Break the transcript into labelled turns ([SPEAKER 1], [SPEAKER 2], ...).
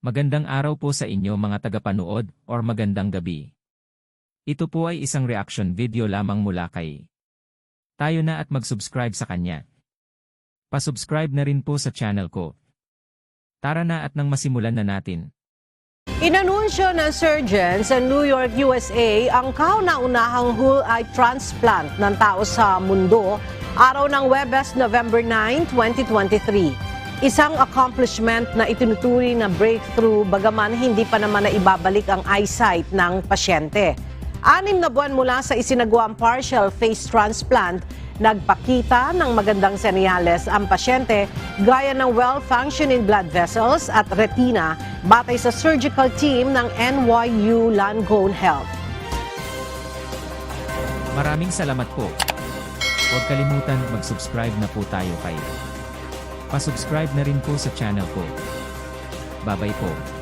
[SPEAKER 1] Magandang araw po sa inyo mga tagapanood or magandang gabi. Ito po ay isang reaction video lamang mula kay tayo na at mag-subscribe sa kanya. Pasubscribe na rin po sa channel ko. Tara na at nang masimulan na natin.
[SPEAKER 2] Inanunsyo ng surgeon sa New York, USA ang kauna-unahang whole eye transplant ng tao sa mundo araw ng Webes, November 9, 2023. Isang accomplishment na itinuturing na breakthrough bagaman hindi pa naman na ibabalik ang eyesight ng pasyente. Anim na buwan mula sa isinagawang partial face transplant, nagpakita ng magandang senyales ang pasyente gaya ng well-functioning blood vessels at retina batay sa surgical team ng NYU Langone Health.
[SPEAKER 1] Maraming salamat po. Huwag kalimutan mag-subscribe na po tayo kay. Pasubscribe na rin po sa channel ko. Babay po.